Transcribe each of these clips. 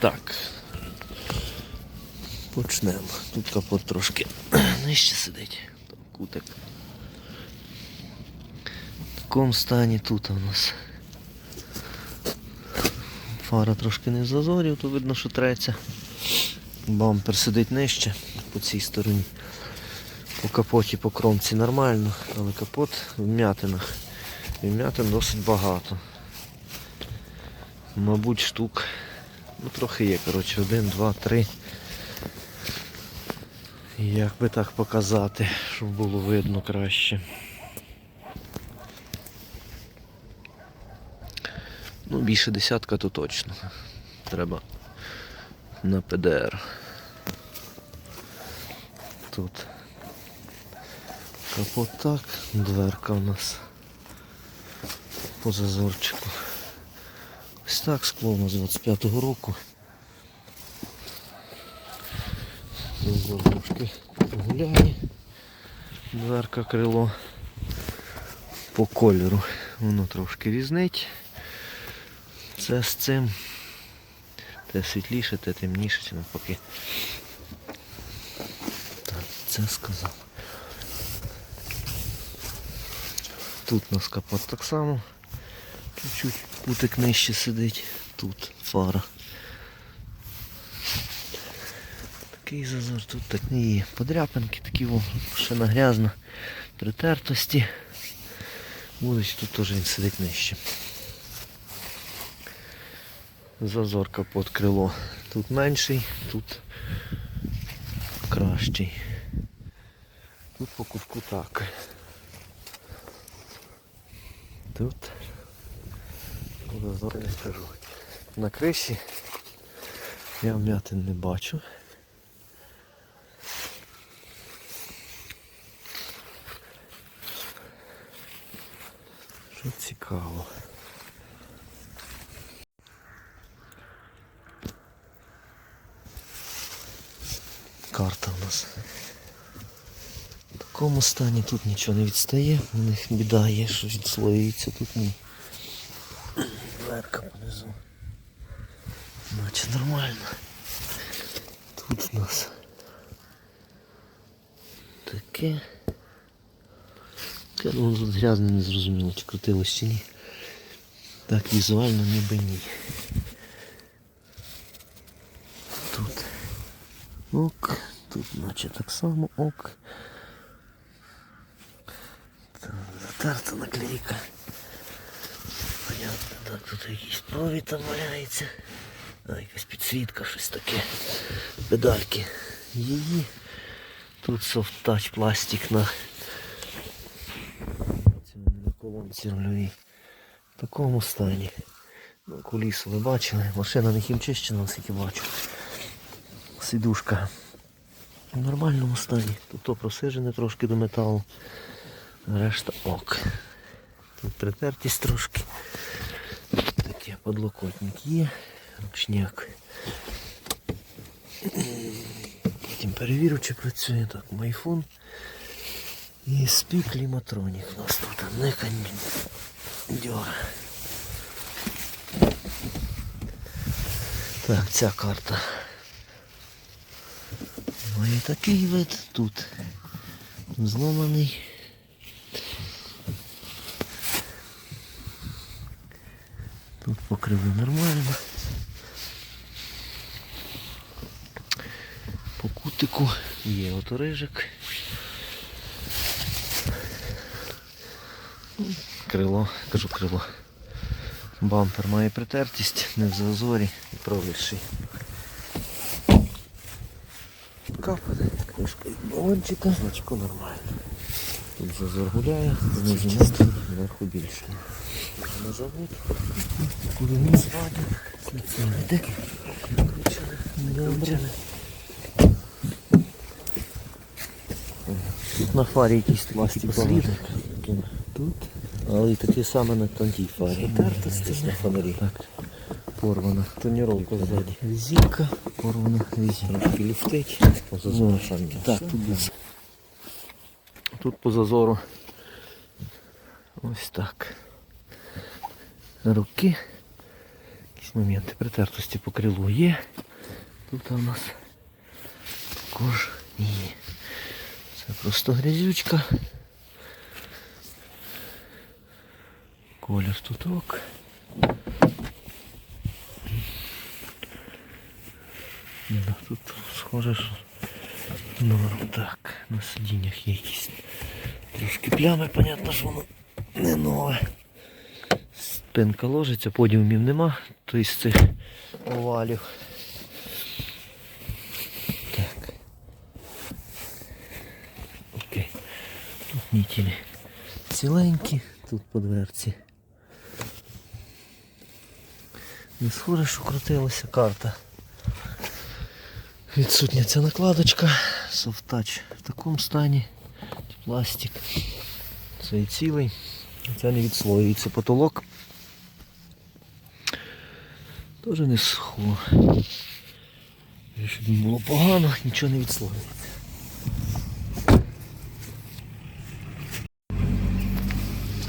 Так. Почнемо. Тут капот трошки нижче сидить. Кутик. В такому стані тут у нас. Фара трошки не в зазорі, то видно, що треться. Бампер сидить нижче по цій стороні. По капоті, по кромці нормально, але капот в м'ятинах. І м'ятин досить багато. Мабуть, штук. Ну трохи є, коротше, один, два, три. Як би так показати, щоб було видно краще. Ну, більше десятка то точно. Треба на ПДР. Тут капот так, дверка у нас по зазорчику. Ось так скло нас 25-го року. Трошки гуляє. Дверка крило по кольору. Воно трошки різнить. Це з цим. Те світліше, те темніше, чи навпаки. Так, це сказав. Тут у нас капот так само. Чуть-чуть кутик нижче сидить. Тут фара. Такий зазор, тут так не є. Подряпинки такі о, ще нагрязно. Притертості. Будуть тут теж він сидить нижче. Зазор капот крило. Тут менший, тут кращий. Тут по кутку так. Тут не скажу. На криші я вмятин не бачу. Що цікаво. Карта у нас. В такому стані тут нічого не відстає, у них біда є, що відслоюється тут ні. Дверка понизу. Наче нормально. Тут у нас таке. Таке, ну тут грязно не зрозуміло, чи крутилось чи ні. Так візуально ніби ні. Тут ок, тут наче так само ок. Там затерта наклейка. Понятно, так, тут якийсь провід там валяється. А, якась підсвітка, щось таке. Педальки. Її. Тут touch пластик на на колонці рульовій. В такому стані. Ну, кулісу ви бачили, машина не хімчищена, наскільки бачу. Сидушка в нормальному стані. Тут просижене трошки до металу. Решта ок. Тут притертість трошки. Подлокотник є, ручняк. Потім перевірю, чи працює так. Майфон і спі кліматронік у нас тут, не кондьор. Так, ця карта має такий вид тут. Зломаний. Тут нормально. По кутику є оторижик. Крило, кажу крило. Бампер має притертість, не в зазорі і пролиший. Капати, кришка від балончика, значку нормально. Тут зазор гуляє, знизу низько, зверху більше. Куди не це не йде. Добре. Тут на фарі якийсь пластик слід. Тут. Але і таке саме на тонкій фарі. Тертості на фонарі. Так. Порвана. Тоніровка ззаді. Візівка. Порвана. По зазору. Так, тут без. Тут по зазору. Ось так. Руки. Якісь моменти притертості по крилу є. Тут у нас також ні. Це просто грязючка. Колір тут ок. Тут схоже, що норм. Так, на сидіннях є якісь трошки плями, понятно, що воно не нове. Спинка ложиться, подіумів нема, тобто з цих овалів. Так. Окей. Тут нітілі ціленькі, тут по дверці. Не схоже, що крутилася карта. Відсутня ця накладочка, софтач в такому стані, пластик. Цей цілий, це не відслоюється потолок. Теж не схо. Щоб не було погано, нічого не відслоюється.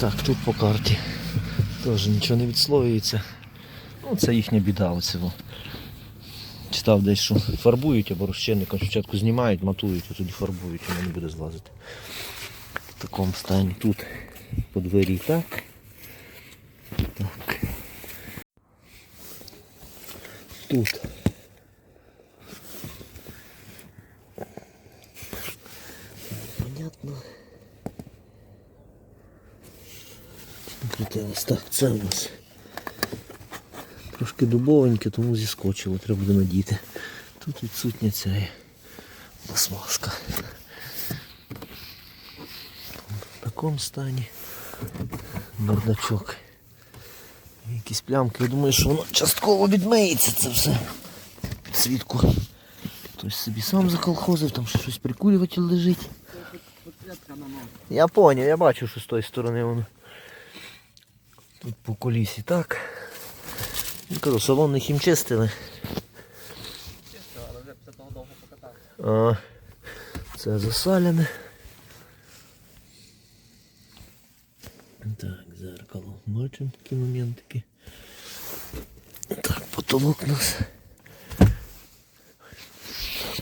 Так, тут по карті теж нічого не відслоюється. Ну, це їхня біда оце. Читав десь, що фарбують або розчинником спочатку знімають, матують, а тоді фарбують, воно не буде злазити. В такому стані тут по двері. Так. Тут. Понятно. Крутилось. Так, це у нас. Трошки дубовеньке, тому зіскочило, треба буде надіти. Тут відсутня ця пластмаска. В такому стані бардачок. Якісь плямки. Я думаю, що воно частково відмиється це все. Підсвітку. Хтось собі сам заколхозив, там щось прикурюватель лежить. Я поняв, я бачу, що з тої сторони воно. Тут по колісі так. Кажу, салон не хімчистили. А, це засалене. Так, зеркало. Бачимо такі моментики. У нас.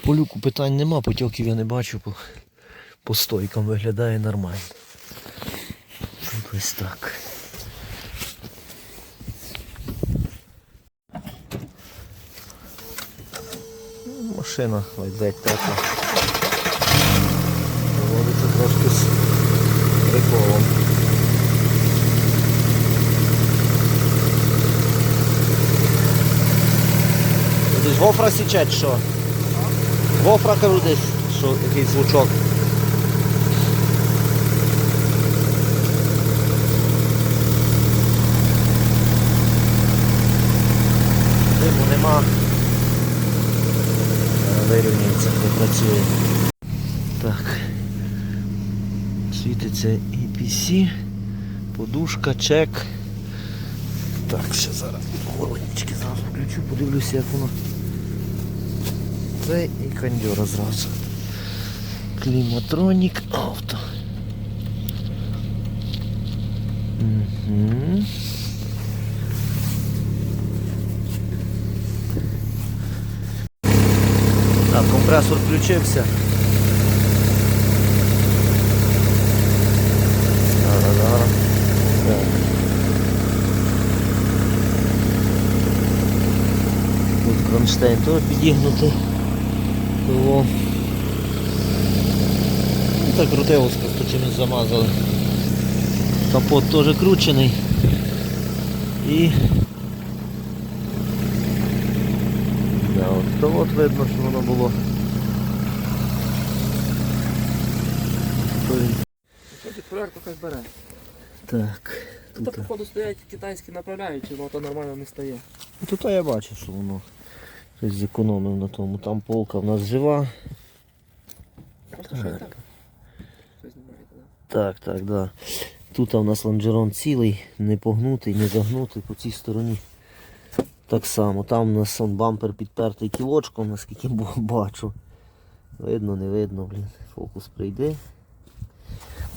По люку питань нема, потьоків я не бачу, по, по стойкам виглядає нормально. Тут ось так. Машина ледь тепла. Заводиться трошки з приколом. Десь гофра січать що? Гофра кажу десь, що якийсь звучок. Диму нема. Зараз Вирівнюється, працює. Так. Світиться EPC, подушка, чек. Так, ще зараз холоднички зразу включу, подивлюся, як воно. Це і кондьора зразу. Кліматронік авто. Угу. Так, компресор включився. Зараз, зараз. Так. Тут кронштейн теж підігнутий. Того. Ну, так крутилось, просто чимось замазали. Капот теж кручений. І Да, от, то от видно, що воно було. То він- Виходить, проєкт якось бере. Так. Тут, Тут, походу, стоять китайські направляючі, але то нормально не стає. тут я бачу, що воно щось зекономив на тому. Там полка в нас жива. Так. Так, так, да. Тут у нас лонжерон цілий, не погнутий, не загнутий по цій стороні. Так само. Там у нас он бампер підпертий кілочком, наскільки бачу. Видно, не видно, блін. Фокус прийде.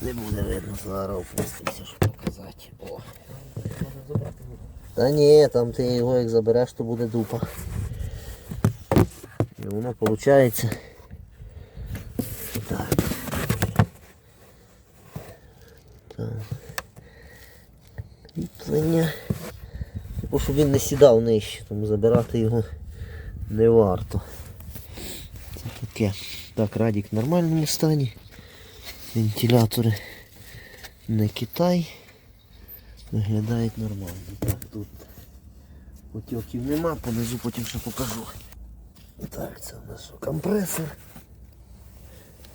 Не буде видно, зараз опустимося, щоб показати. О. Та ні, там ти його як забереш, то буде дупа. І воно виходить. Так. Так. Кріплення. Бо щоб він не сідав нижче, тому забирати його не варто. Таке. Так, радік в нормальному стані. Вентилятори не Китай. Виглядають нормально. Так, тут потьоків нема, понизу потім ще покажу. Так, це у нас компресор.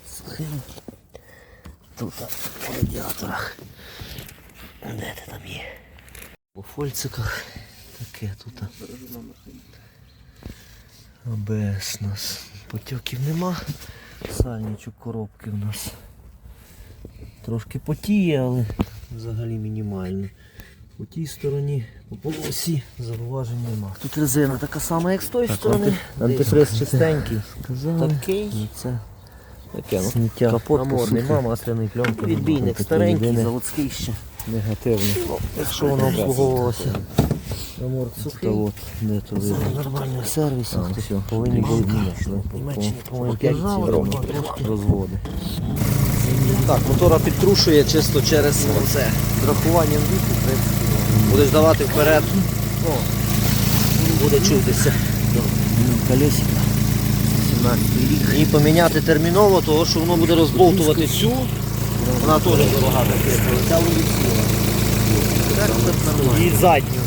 Схем. Тут по радіаторах. Де ти там є? У фольциках таке тут. АБС у нас. Потьоків нема. Сальничок коробки у нас. Трошки потіє, але взагалі мінімально. У тій стороні по полосі зауважень нема. Тут резина така сама, як з тої сторони. Антифриз чистенький. Такий. І це Таке, ну, сміття. капот Намордник, посухий. нема масляної пленки. Відбійник старенький, заводський ще. Негативний. Якщо воно обслуговувалося. Наморд Та от, де то видно. нормально в сервісі. А, все. повинні були міняти. По-моєму, років розводи. Так, мотора підтрушує чисто через це. Рахуванням віку, в принципі, Будеш давати вперед, ну, буде чутися. колесико. 17 рік. І поміняти терміново, того що воно буде розбовтувати цю. Вона теж дорога вулиця. І задню.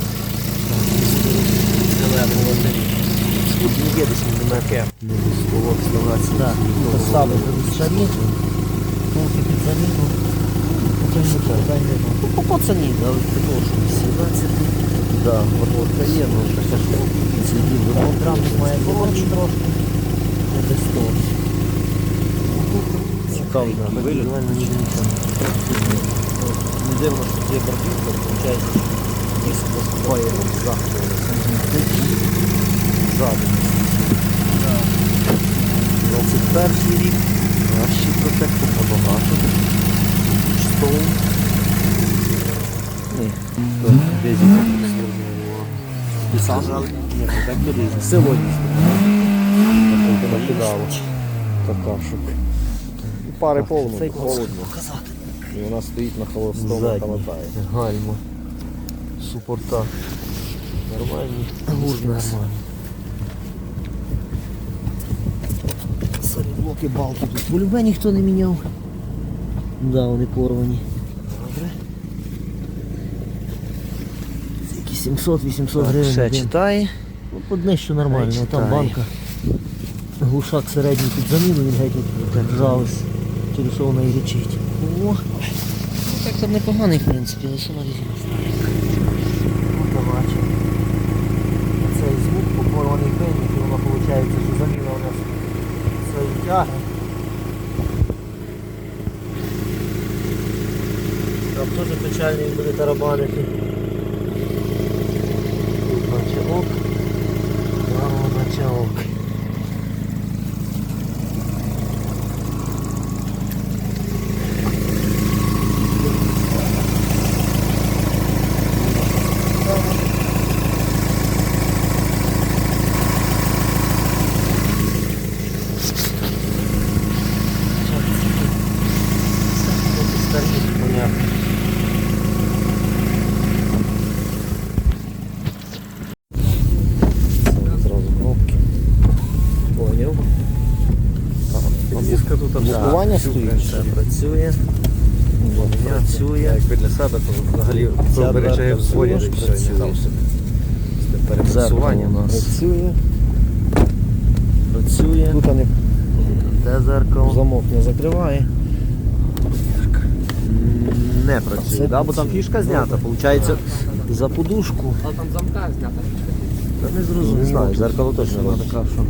Зелену лотерію. Тут не є десь. Не військово вставатися. Так, поставили під заміну. Ну, по пацані, але такого, що 17. Да, подводка є, ну така ж слідів ремонт рамок має коротше трошки. Не без того. Цікавий Да, вигляд. реально нічого. Не дивно, що є бордюрка, виходить, диск поступає з заходу. Ззаду. 21 рік. Кращий Сам? Ні, протектор різний. Сьогодні. Ти накидало. Какашок. Пари повно, холодно. І вона стоїть на холостому Задній. калатає. Гальма. Супорта. Нормальні. Гурт Нормально. Блоки, балки тут. Полюбе ніхто не міняв. Да, вони порвані. Добре. Це якісь 700-800 гривень. Ще один. читає. Ну, одне, що нормально, Хай там читає. банка. Глушак середній під заміну, він геть не держався. Через що вона і речить. О, ну, так там непоганий, в принципі, але сама старенька. Ну, побачимо. Цей звук попорваний пильник, і воно виходить, що заміна у нас свої тяги. Там теж печальний буде тарабанити. Тут наче ок. Там наче ок. Старі, понятно. Зразу кнопки. Поняв. Диска тут Все працює. Працює. Якби для себе, то взагалі збережає в своє також і все, і працює. не перемиксуванням. у нас Працює. працює. Тут вони Де зеркало? замок не закриває. Не працює. Да? Бо там фішка знята. Получається за подушку. Але там замка знята. Та не зрозуміло. Не знаю, зеркало точно Вона така, що.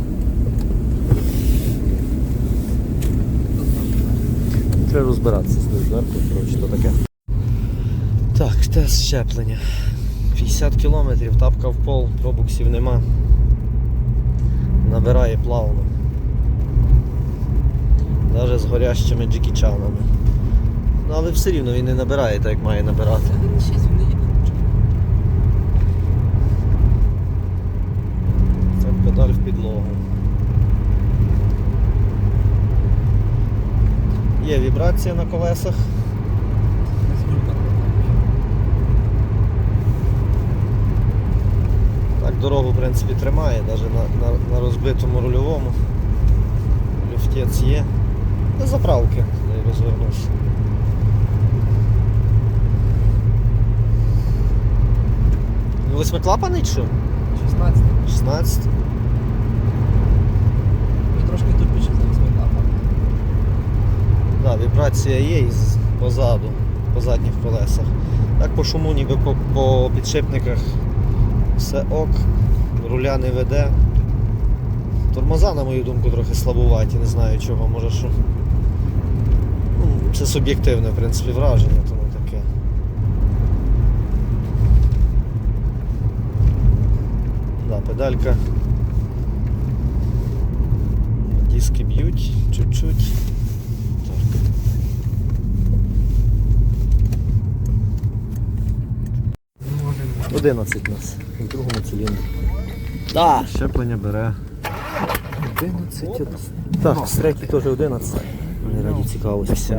треба розбиратися з ним, коротше, то таке. Так, тест щеплення. 50 кілометрів, тапка в пол, пробуксів нема. Набирає плавно. Навіть з горящими джекічанами. Ну, але все рівно він не набирає так, як має набирати. Це педаль в підлогу. Є вібрація на колесах. Так, дорогу, в принципі, тримає, навіть на, на, на розбитому рульовому. Люфтець є. До заправки не розвернувся. Ну, Восьмиклапаний чи що? 16. 16. Ми трошки тупіше зараз метапа. Да, вібрація є і позаду, по задніх колесах. Так по шуму ніби по, по підшипниках все ок, руля не веде. Тормоза, на мою думку, трохи слабуваті, не знаю чого, може що. Ну, це суб'єктивне, в принципі, враження, тому таке. Да, педалька. Диски б'ють чуть-чуть. Так. Можемо. 11 у нас в другому циліндрі. Да. Щеплення бере. 11. Так, з третій теж 11. Не раді цікавості.